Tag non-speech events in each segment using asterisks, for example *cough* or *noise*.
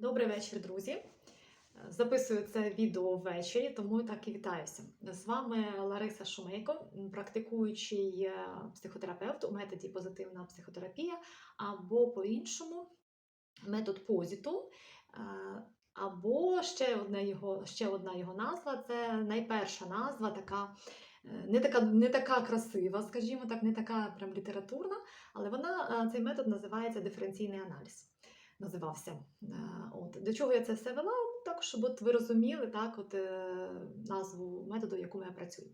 Добрий вечір, друзі. Записую це відео ввечері, тому так і вітаюся. З вами Лариса Шумейко, практикуючий е, психотерапевт у методі позитивна психотерапія, або по-іншому метод позітум. е, Або ще одна його, ще одна його назва це найперша назва, така е, не така, не така красива, скажімо так, не така прям літературна, але вона цей метод називається диференційний аналіз називався. От. До чого я це все вела? Так, щоб от ви розуміли так, от, е, назву методу, в якому я працюю.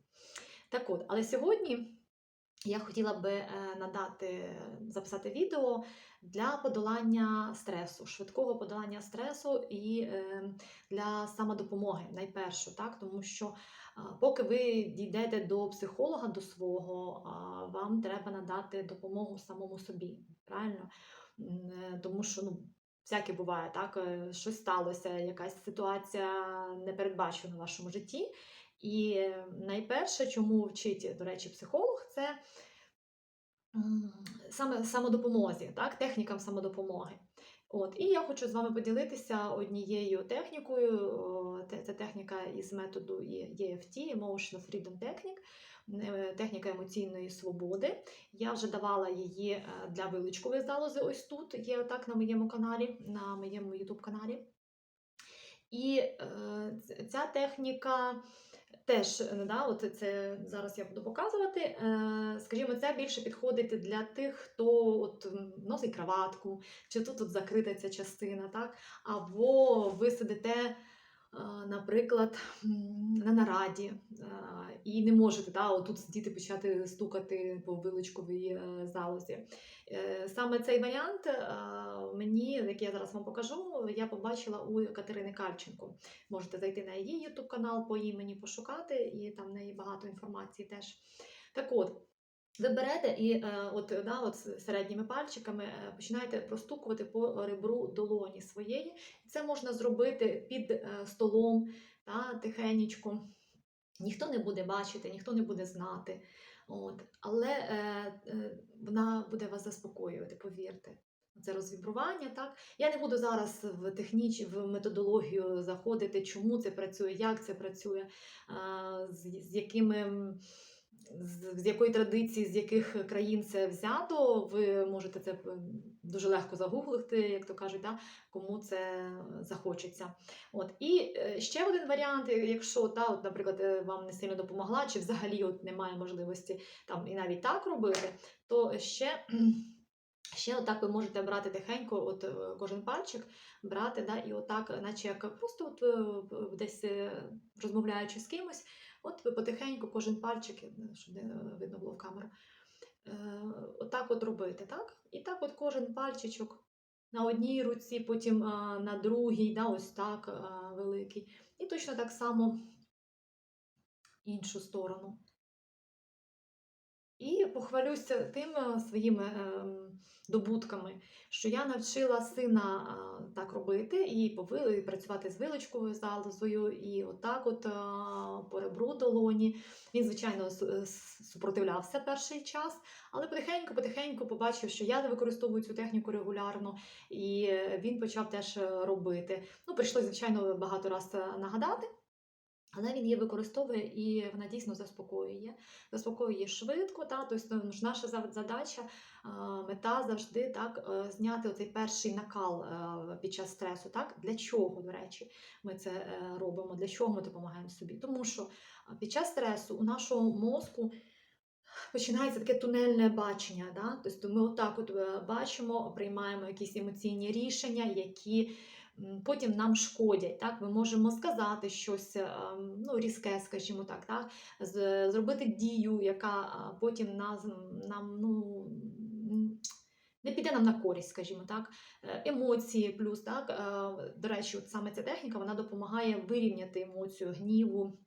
Так от, але сьогодні я хотіла би е, надати, записати відео для подолання стресу, швидкого подолання стресу і е, для самодопомоги найперше, так, тому що поки ви дійдете до психолога, до свого, вам треба надати допомогу самому собі. Правильно? Е, Тому що ну, всяке буває, так? е, Щось сталося, якась ситуація непередбачена в вашому житті. І найперше, чому вчить, до речі, психолог, це саме самодопомозі, так? технікам самодопомоги. От, і я хочу з вами поділитися однією технікою. Це техніка із методу EFT, Emotional Freedom Technique, е, техніка емоційної свободи. Я вже давала її е, для вилучкової залози. Ось тут є так на моєму каналі, на моєму YouTube каналі. І е, ця техніка теж е, да, от це зараз я буду показувати. Е, скажімо, це більше підходить для тих, хто от носить краватку, чи тут закрита ця частина, так? або ви сидите. Е, Наприклад, на нараді е, і не можете да, отут сидіти почати стукати по виличковій е, залозі. Саме цей варіант мені, який я зараз вам покажу, я побачила у Катерини Кальченко. Можете зайти на її YouTube канал по імені пошукати, і там в неї багато інформації теж. Так от. Ви берете і е, от, да, от середніми пальчиками е, починаєте простукувати по ребру долоні своєї. Це можна зробити під е, столом та, тихенечко. Ніхто не буде бачити, ніхто не буде знати. От. Але е, е, вона буде вас заспокоювати, повірте. Це розвібрування, так? Я не буду зараз в техніч, в методологію заходити, чому це працює, як це працює, з, з якими. З, якої традиції, з яких країн це взято, ви можете це дуже легко загуглити, як то кажуть, да? кому це захочеться. От. І е, ще один варіант, е, якщо, та, от, наприклад, е, вам не сильно допомогла, чи взагалі от немає можливості там, і навіть так робити, то ще. *clears throat* Ще отак ви можете брати тихенько, от кожен пальчик брати, да, і отак, наче як просто от, десь розмовляючи з кимось, от ви потихеньку кожен пальчик, е, щоб не видно було в камеру, е, отак от робити, так? І так от кожен пальчичок на одній руці, потім на другій, да, ось так великий. І точно так само іншу сторону. І похвалюся тим е, своїми ем, добутками, що я навчила сина так робити і по ви- і працювати з вилочковою залозою, і отак, от по ребру долоні. Він, звичайно, с- супротивлявся перший час, але потихеньку-потихеньку побачив, що я використовую цю техніку регулярно, і е, він почав теж е, робити. Ну, прийшлося, звичайно, багато раз е, нагадати. Але він її використовує і вона дійсно заспокоює. Заспокоює швидко. Та? Тобто ну, наша задача, мета завжди так, е, зняти оцей перший накал е, під час стресу. Так? Для чого, до речі, ми це е, робимо? Для чого ми допомагаємо собі? Тому що під час стресу у нашого мозку починається таке тунельне бачення. Да? Тобто ми отак от бачимо, приймаємо якісь емоційні рішення, які потім нам шкодять. Так? Ми можемо сказати щось е, ну, різке, скажімо так, так? Зробити дію, яка потім нас, нам ну, не піде нам на користь, скажімо так, Е, емоції, плюс так. е, До речі, от саме ця техніка вона допомагає вирівняти емоцію гніву,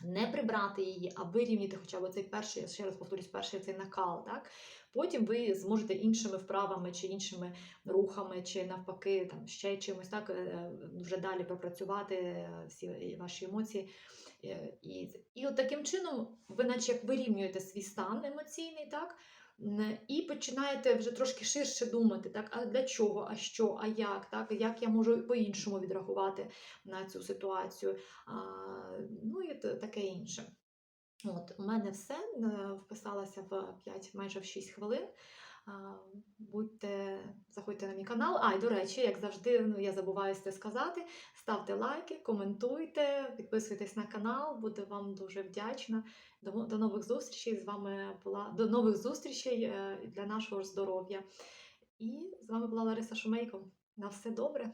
не прибрати її, а вирівняти хоча б цей перший, я ще раз повторюсь, перший цей накал. Так? Потім ви зможете іншими вправами чи іншими рухами, чи навпаки, там ще чимось так е, вже далі пропрацювати е, всі ваші емоції. Е, І, і от таким чином ви наче як вирівнюєте свій стан емоційний, так? І починаєте вже трошки ширше думати, так, а для чого, а що, а як, так, як я можу по-іншому відреагувати на цю ситуацію, а, ну і таке інше. От, у мене все вписалася в 5, майже в 6 хвилин. Будьте, заходьте на мій канал. А, і до речі, як завжди, ну я забуваю це сказати. Ставте лайки, коментуйте, підписуйтесь на канал, буду вам дуже вдячна. До, до нових зустрічей. З вами була до нових зустрічей е, для нашого здоров'я. І з вами була Лариса Шумейко. На все добре.